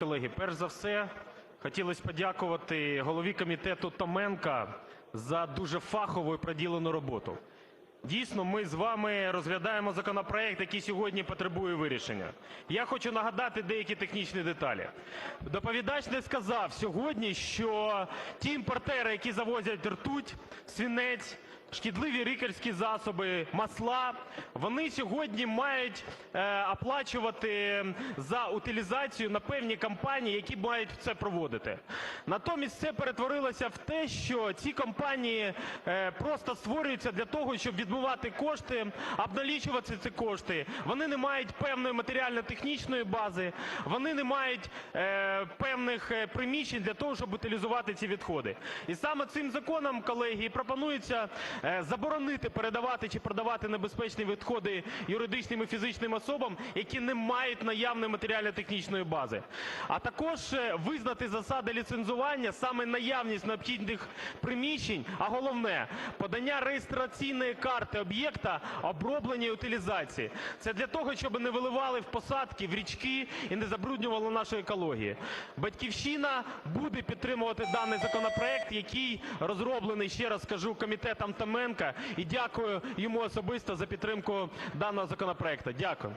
Колеги, перш за все хотілось подякувати голові комітету Томенку за дуже фахову і проділену роботу. Дійсно, ми з вами розглядаємо законопроект, який сьогодні потребує вирішення. Я хочу нагадати деякі технічні деталі. Доповідач не сказав сьогодні, що ті імпортери, які завозять ртуть, свинець, шкідливі лікарські засоби, масла, вони сьогодні мають оплачувати за утилізацію на певні компанії, які мають це проводити. Натомість це перетворилося в те, що ці компанії просто створюються для того, щоб відмивати кошти, обналічувати ці кошти. Вони не мають певної матеріально-технічної бази, вони не мають певних приміщень для того, щоб утилізувати ці відходи. І саме цим законом, колеги, і пропонується заборонити передавати чи продавати небезпечні відходи юридичним і фізичним особам, які не мають наявної матеріально-технічної бази. А також визнати засади ліцензування, саме наявність необхідних приміщень, а головне – подання реєстраційної карти об'єкта оброблення і утилізації. Це для того, щоб не виливали в посадки, в річки і не забруднювали нашу екологію. "Батьківщина" буде підтримувати даний законопроект, який розроблений, ще раз кажу, комітетом Томенка, і дякую йому особисто за підтримку даного законопроекту. Дякую.